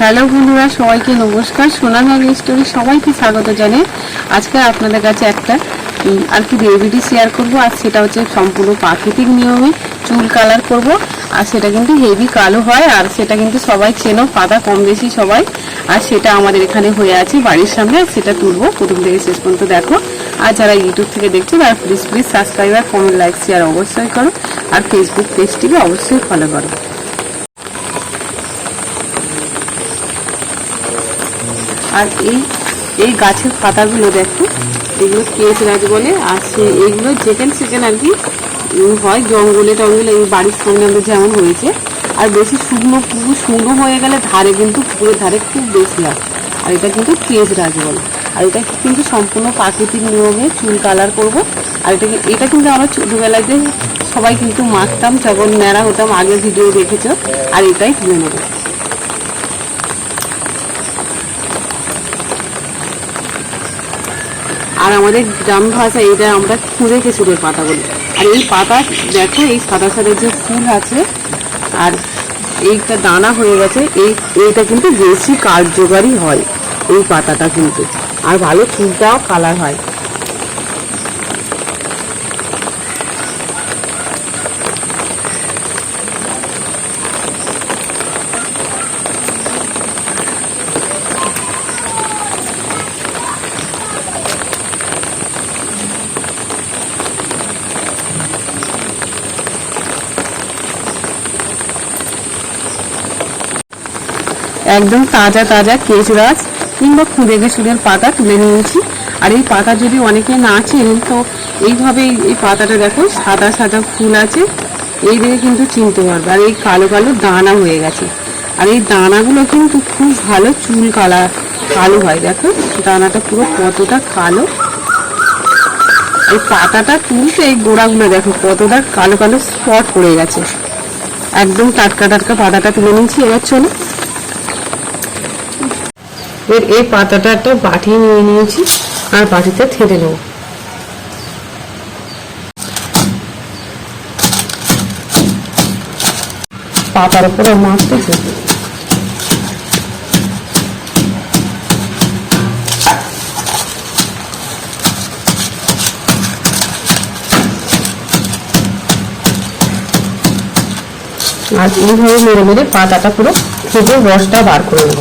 Hello বন্ধুরা, সবাইকে নমস্কার। সোনার স্টোরি সবাইকে স্বাগত জানিয়ে আজকে আপনাদের কাছে একটা আর কি রেভিডি শেয়ার করব, আর সেটা হচ্ছে সম্পূর্ণ প্রাকৃতিক নিয়মে চুল কালার করব। আর সেটা কিন্তু হেভি কালো হয়, আর সেটা কিন্তু সবাই চেনো, পাতা কম বেশি সবাই। আর সেটা আমাদের এখানে হয়ে আছে বাড়ির সামনে, আর সেটা তুলবো প্রথম থেকে শেষ পর্যন্ত দেখো। আর যারা ইউটিউব থেকে দেখছ, তারা প্লিজ প্লিজ সাবস্ক্রাইব আর কমেন্ট লাইক শেয়ার অবশ্যই করো। আর ফেসবুক পেজটিকে অবশ্যই ফলো করো। আর এই এই গাছের পাতাগুলো দেখো, এগুলো কেচরাজ বলে, আর সে এইগুলো যেখানে সেখানে আর কি হয় জঙ্গলে টঙ্গলে, এই বাড়ির সামনে আমাদের যেমন হয়েছে। আর বেশি শুকনো পুকুর শুকনো হয়ে গেলে ধারে কিন্তু পুকুরের ধারে খুব বেশি হয়। আর এটা কিন্তু কেচরাজ বলে। আর এটা কিন্তু সম্পূর্ণ প্রাকৃতিক নিয়মে চুল কালার করব। আর এটা এটা কিন্তু আমরা ছোটোবেলায় যে সবাই কিন্তু মাখতাম, যখন ন্যাড়া হতাম, আগে ভিডিও দেখেছ, আর এটাই তুলে নেব। আর আমাদের গ্রাম ভাষা এটা আমরা খুঁড়ে কেশুরের পাতা বলি আর এই পাতা, দেখো, এই সাদা সাদা যে ফুল আছে, আর এইটা দানা হয়ে গেছে, এই, এইটা কিন্তু বেশি কার্যকারী হয়, এই পাতাটা কিন্তু। আর ভালো ফুলটাও কালার হয়। একদম তাজা তাজা কেচরাজ কিংবা খুদে গেসুরের পাতা তুলে নিয়েছি। আর এই পাতা যদি অনেকে না চেনেন, তো এইভাবে এই- এই পাতাটা দেখো, সাদা সাদা ফুল আছে। এই দিকে কিন্তু চিনতে পারবে। আর এই কালো কালো দানা হয়ে গেছে। আর এই দানাগুলো কিন্তু খুব ভালো চুল কালা, কালো হয়। দেখো, দানাটা পুরো কতটা কালো। এই পাতাটা তুলতে এই গোড়াগুলো দেখো, কতটা কালো কালো স্পট পড়ে গেছে। একদম টাটকা টাটকা পাতাটা তুলে নিয়েছি। এবার চলো এর এই পাতাটা একটা বাটি নিয়ে নিয়েছি, আর বাটিতে থেড়ে নেব। পাতার উপরে মাখতেছে আর এইভাবে মেরে মেরে পাতাটা পুরো থেকে রসটা বার করে নেব।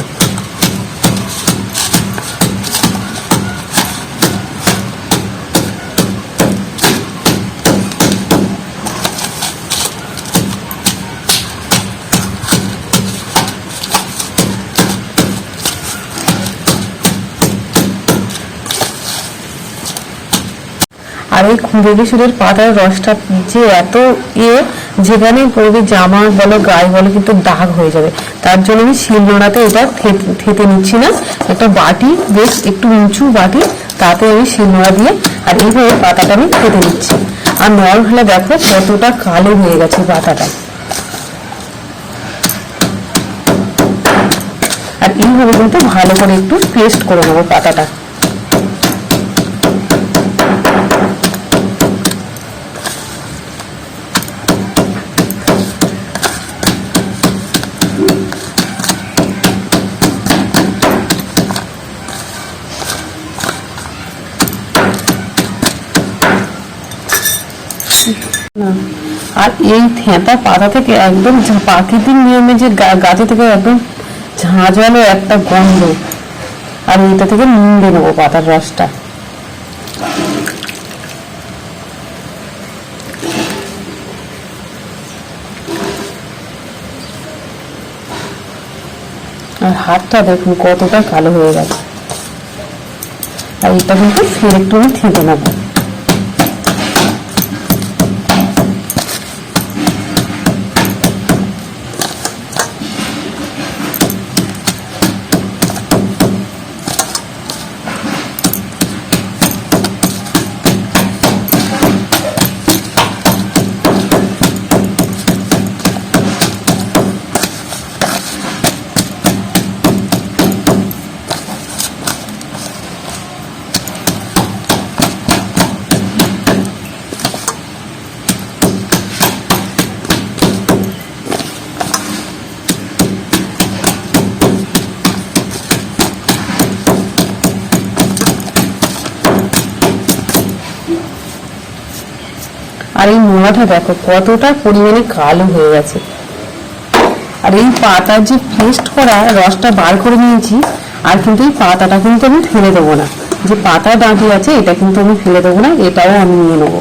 আর এই খুঁড়ে কিশোরের পাতার রসটা যে এত ইয়ে যেখানে পড়বে জামা বলো, গায়ে বলো, কিন্তু দাগ হয়ে যাবে। তার জন্য আমি শিলনোড়াতে এটা থেতে নিচ্ছি না। একটা বাটি, বেশ একটু উঁচু বাটি, তাতে আমি শিলনোড়া দিয়ে আর এইভাবে পাতাটা আমি থেতে নিচ্ছি। আর নরমালে দেখো, কতটা কালো হয়ে গেছে পাতাটা। আর এইভাবে কিন্তু ভালো করে একটু পেস্ট করে নেব পাতাটা। আর এই থেঁতা পাতা থেকে একদম প্রাকৃতিক নিয়মে যে গাছে থেকে একদম ঝাঁঝালো একটা গন্ধ। আর এইটা থেকে নিংড়ে নেব পাতার রসটা। আর হাতটা দেখুন কতটা কালো হয়ে গেছে। আর এটা কিন্তু ফের একটু আমি থেঁতে নেব। আর এই নোড়াটা দেখো, কতটা পরিমাণে কালো হয়ে গেছে। আর এই পাতার যে পেস্ট করা রসটা বার করে নিয়েছি, আর কিন্তু এই পাতাটা কিন্তু আমি ফেলে দেবো না। যে পাতা দাঁড়িয়ে আছে, এটা কিন্তু আমি ফেলে দেবো না, এটাও আমি নিয়ে নেব।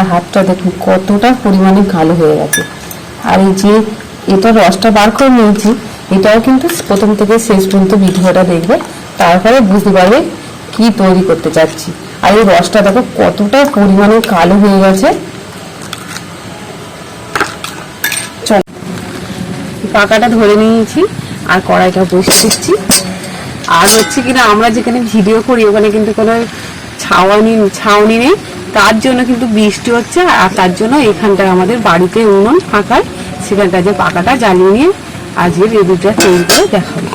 আর হাতটা দেখুন, কতটা পরিমাণে কালো হয়ে গেছে। আর এই যে এটা রসটা বার করে নিয়েছি, এটাও কিন্তু প্রথম থেকে শেষ পর্যন্ত ভিডিওটা দেখবে, তারপরে বুঝতে পারবে কি তৈরি করতে চাচ্ছি। আর এই রসটা দেখো, কতটা পরিমাণে কালো হয়ে গেছে। পাকাটা ধরে নিয়েছি, আর কড়াইটা বসে দিচ্ছি। আর হচ্ছে কিনা, আমরা যেখানে ভিডিও করি, ওখানে কিন্তু কোনো ছাওয়ানি, ছাউনি নেই। তার জন্য কিন্তু বৃষ্টি হচ্ছে, আর তার জন্য এখানটায় আমাদের বাড়িতে উনুন ফাঁকায় সেখানটা যে পাকাটা জ্বালিয়ে নিয়ে আজকে রেডিটা তৈরি করে দেখাবো।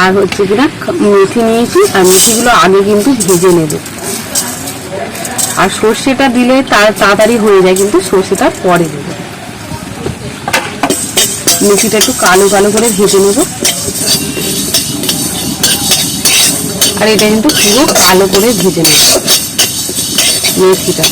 আর হচ্ছে কিনা, মেথি নিয়েছি, আর মেথিগুলো আগে কিন্তু ভেজে নেব। আর সর্ষেটা দিলে তার তাড়াতাড়ি হয়ে যায়, কিন্তু সর্ষেটা পরে দেবো। মেথিটা একটু কালো কালো করে ভেজে নেব। আর এটা কিন্তু পুরো ভালো করে ভেজে নেব। মেথিটা।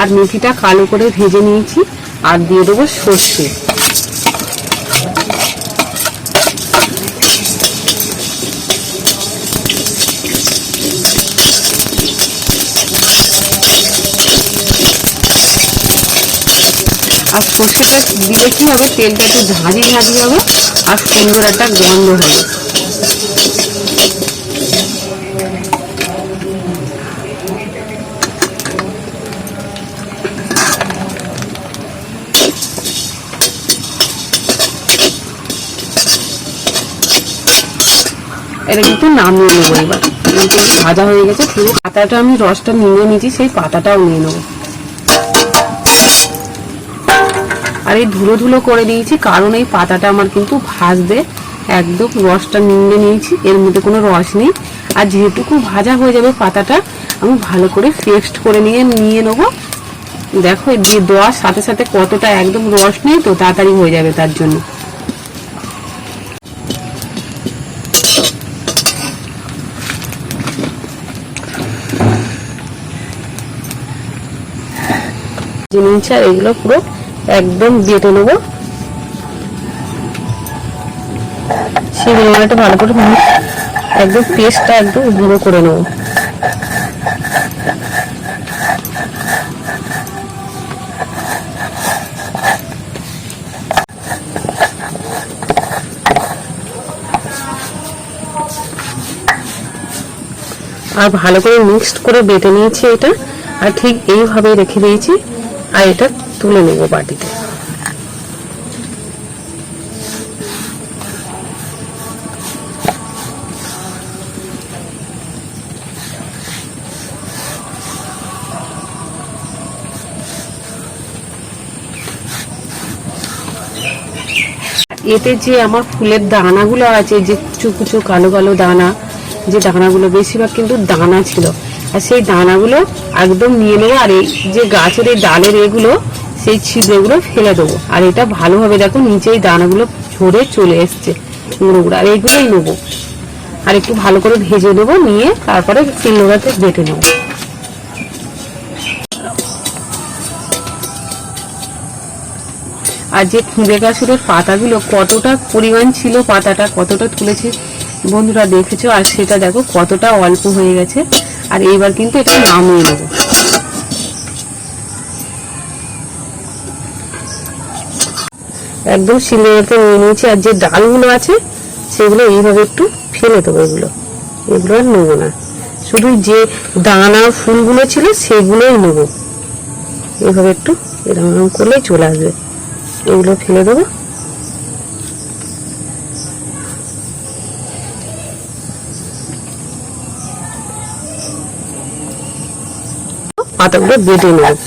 আর মেথিটা কালো করে ভেজে নিয়েছি, আর দিয়ে দেবো সর্ষে। আর সর্ষেটা দিলে কি হবে তেলটা একটু ঝাঁঝি ঝাঁঝি হবে আর সুন্দর একটা গন্ধ হবে। এটা কিন্তু নামিয়ে নেব এবার। ভাজা হয়ে গেছে, পুরো পাতাটা আমি রসটা নিয়ে নিয়েছি, সেই পাতাটাও নিয়ে নেব। আর এই ধুলো ধুলো করে দিয়েছি কারণ এই পাতাটা আমার কিন্তু ভাজবে একদম রসটা নিংড়ে নিয়েছি, এর মধ্যে কোনো রস নেই। আর যেহেতুকু ভাজা হয়ে যাবে পাতাটা, আমি ভালো করে পেস্ট করে নিয়ে নিয়ে নেব। দেখো দিয়ে দেওয়ার সাথে সাথে কতটা একদম রস নেই তো, তাড়াতাড়ি হয়ে যাবে তার জন্য। জিনিস আর এগুলো পুরো একদম বেটে নেব। সেগুলো একটা ভালো করে মিক্স একদম পেস্টটা একদম গুঁড়ো করে নেব। আর ভালো করে মিক্সড করে বেটে নিয়েছি এটা, আর ঠিক এইভাবে রেখে দিয়েছি। আর এটা তুলে নেব বাটিতে। এতে যে আমার ফুলের দানাগুলো আছে, যে কুচু কুচু কালো কালো দানা, যে দানাগুলো বেশিরভাগ কিন্তু দানা ছিল। আর সেই দানাগুলো একদম নিয়ে নেব, আর এই যে গাছের এই ডালের এগুলো সেই ছিদ্রগুলো ফেলে দেবো। আর এটা ভালোভাবে দেখো নিচে এই দানাগুলো ঝরে চলে এসছে গুঁড়ো গুঁড়ো। আর এইগুলোই নেব। আর একটু ভালো করে ভেজে নেব নিয়ে তারপরে শিলনোড়াতে বেটে নেব। আর যে খুঁড়ে গাছুরের পাতাগুলো, কতটা পরিমাণ ছিল পাতাটা, কতটা তুলেছে বন্ধুরা দেখেছ? আর সেটা দেখো কতটা অল্প হয়ে গেছে। আর এইবার কিন্তু এটা নামিয়ে নেব। একদম শিলের মতো নিয়ে নিয়েছি, আর যে ডালগুলো আছে, সেগুলো এইভাবে একটু ফেলে দেবো এগুলো। এগুলো আর নেব না। শুধু যে দানা ফুলগুলো ছিল, সেগুলোই নেব। এভাবে একটু এরকম করলে চলে আসবে। এগুলো ফেলে দেবো। পাতাগুলো বেটে নেব।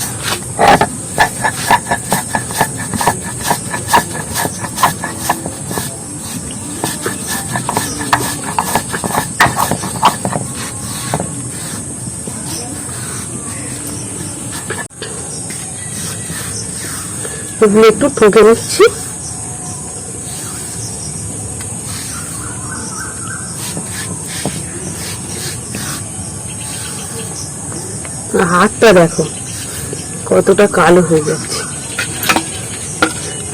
এগুলো একটু ঠুকে নিচ্ছি। হাতটা দেখো, কতটা কালো হয়ে যাচ্ছে।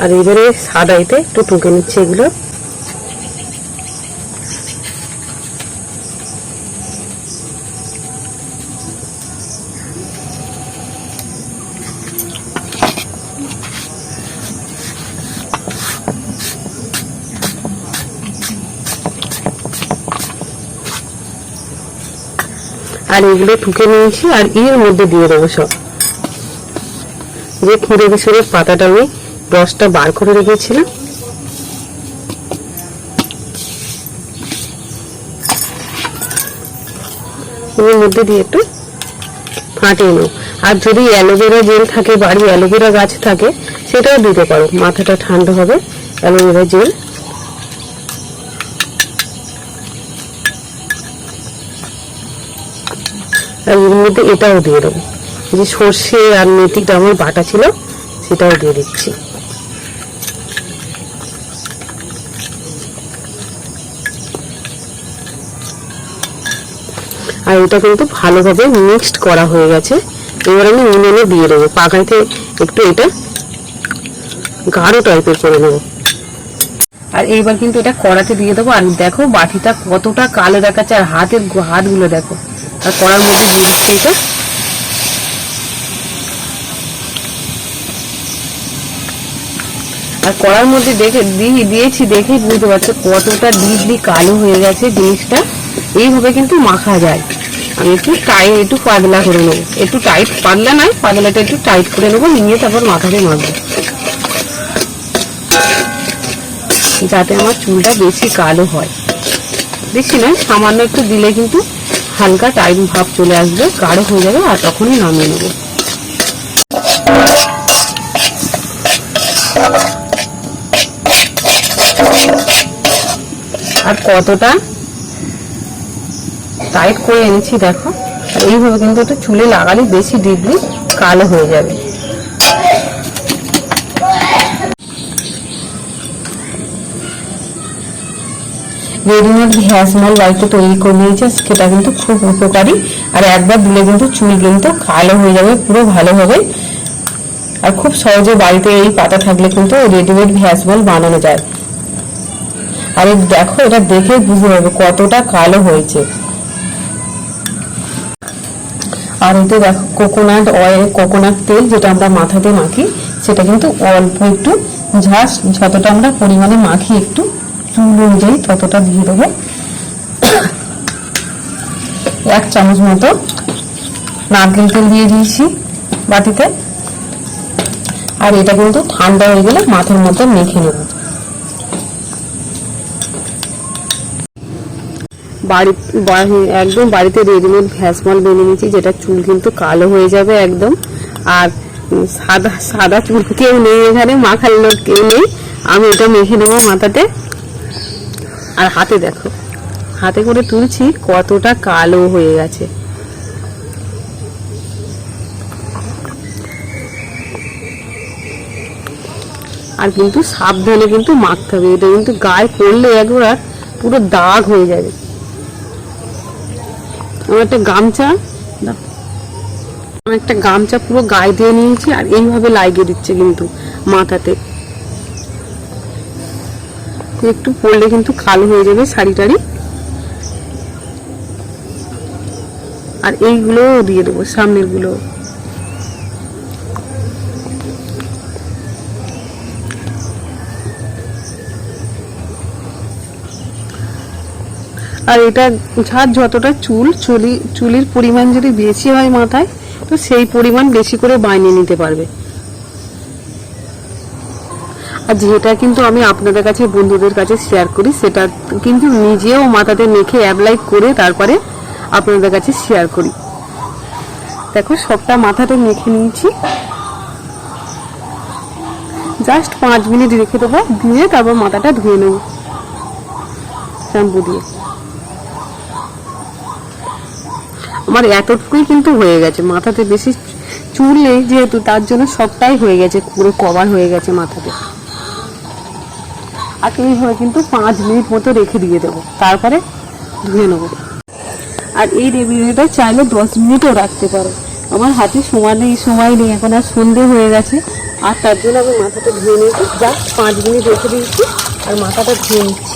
আর এবারে সাদাইতে একটু টুকে নিচ্ছে এগুলো। আর এগুলো ঠুকে নিয়েছি আর এর মধ্যে দিয়ে দেবো সব। যে ক্ষীরে বিছরের পাতাটা আমি রসটা বার করে রেখেছিলাম। এর মধ্যে দিয়ে একটু ফাটিয়ে নেব। আর যদি অ্যালোভেরা জেল থাকে বাড়ি অ্যালোভেরা গাছ থাকে, সেটাও দিতে পারো। মাথাটা ঠান্ডা হবে, অ্যালোভেরা জেল। আর এর মধ্যে এটাও দিয়ে দেবো। যে সর্ষে আর মেথিটা আমার বাটা ছিল, সেটাও দিয়ে দিচ্ছি। আর এটা কিন্তু ভালোভাবে মিক্সড করা হয়ে গেছে। এবার আমি উনুনে দিয়ে দেবো। পাকাইতে একটু এটা গাঢ় টাইপের করে নেব। আর এইবার কিন্তু এটা কড়াতে দিয়ে দেবো। আর দেখো বাটিটা কতটা কালো দেখাচ্ছে, আর হাতের হাতগুলো দেখো। আর কড়ার মধ্যে দিয়ে দিচ্ছি এটা। আর কড়ার মধ্যে দেখে দিয়ে দিয়েছি দেখে বুঝতে পারছ কতটা ডিপলি কালো হয়ে গেছে জিনিসটা। এইভাবে কিন্তু মাখা যায়। আমি একটু টাইট একটু পাতলা করে নেব। একটু টাইট পাতলা নয়, পাতলাটা একটু টাইট করে নেব, নিয়ে তারপর মাথাতে মাখবো। যাতে আমার চুলটা বেশি কালো হয়। বেশি নয় সামান্য একটু দিলে কিন্তু হালকা টাইম ভাব চলে আসবে, গাঢ় হয়ে যাবে আর তখনই নামিয়ে নেবে। আর কতটা টাইট করে এনেছি দেখো। এইভাবে কিন্তু একটু চুলে লাগালে বেশি ডিপলি কালো হয়ে যাবে। রেডিমেড হেয়ার বাড়িতে তৈরি করে নিয়েছে, সেটা কিন্তু খুব উপকারী। আর একবার দিলে কিন্তু চুল কিন্তু কালো হয়ে যাবে, পুরো ভালোভাবে আর খুব সহজে বাড়িতে এই পাতা থাকলে কিন্তু রেডিমেড হেয়ার বানানো যায়। আর দেখো, এটা দেখে বুঝতে পারবে কতটা কালো হয়েছে। আর এতে দেখো কোকোনাট অয়েল কোকোনাট তেল যেটা আমরা মাথাতে মাখি, সেটা কিন্তু অল্প একটু ঝাস যতটা আমরা পরিমাণে মাখি একটু চুল অনুযায়ী ততটা দিয়ে দেবো। এক চামচ মতো নারকেল তেল দিয়ে দিয়েছি বাটিতে। আর এটা কিন্তু ঠান্ডা হয়ে গেলে মাথার মধ্যে মেখে নেব। বাড়ি একদম বাড়িতে রেডিমেড ভ্যাসমল বেনে নিয়েছি, যেটা চুল কিন্তু কালো হয়ে যাবে একদম। আর সাদা সাদা চুল কেউ নেই এখানে মাখার লোক কেউ নেই। আমি এটা মেখে নেব মাথাতে। আর হাতে দেখো, হাতে করে তুলছি কতটা কালো হয়ে গেছে। আর কিন্তু সাবধানে কিন্তু মাখতে হবে, এটা কিন্তু গায়ে পড়লে একবার পুরো দাগ হয়ে যাবে। আমার একটা গামছা। আমার একটা গামছা পুরো গায়ে দিয়ে নিয়েছি আর এইভাবে লাগিয়ে দিচ্ছে কিন্তু মাথাতে। একটু পড়লে কিন্তু কালো হয়ে যাবে শাড়ি টাড়ি। আর এইগুলো দিয়ে দেবো সামনেরগুলো আর এটা যার যতটা চুল, চুলি, চুলির পরিমাণ যদি বেশি হয় মাথায়, তো সেই পরিমাণ বেশি করে বানিয়ে নিতে পারবে। আর যেটা কিন্তু আমি আপনাদের কাছে, বন্ধুদের কাছে শেয়ার করি, সেটা কিন্তু নিজেও মাথাতে মেখে অ্যাপ্লাই করে তারপরে আপনাদের কাছে শেয়ার করি। দেখো, সবটা মাথাতে মেখে নিয়েছি। জাস্ট পাঁচ মিনিট রেখে দেবো, দিয়ে তারপর মাথাটা ধুয়ে নেব। শ্যাম্পু দিয়ে। আমার এতটুকুই কিন্তু হয়ে গেছে, মাথাতে বেশি চুল নেই যেহেতু, তার জন্য সবটাই হয়ে গেছে, পুরো কভার হয়ে গেছে মাথাতে। আর এইভাবে কিন্তু পাঁচ মিনিট মতো রেখে দিয়ে দেবো। তারপরে ধুয়ে নেব। আর এই রেমেডিটা চাইলে দশ মিনিটও রাখতে পারো। আমার হাতে সময় নেই সময় নেই, এখন আর সন্ধে হয়ে গেছে। আর তার জন্য আমি মাথাটা ধুয়ে নিয়েছি। যা পাঁচ মিনিট রেখে দিয়েছি আর মাথাটা ধুয়ে নিচ্ছি।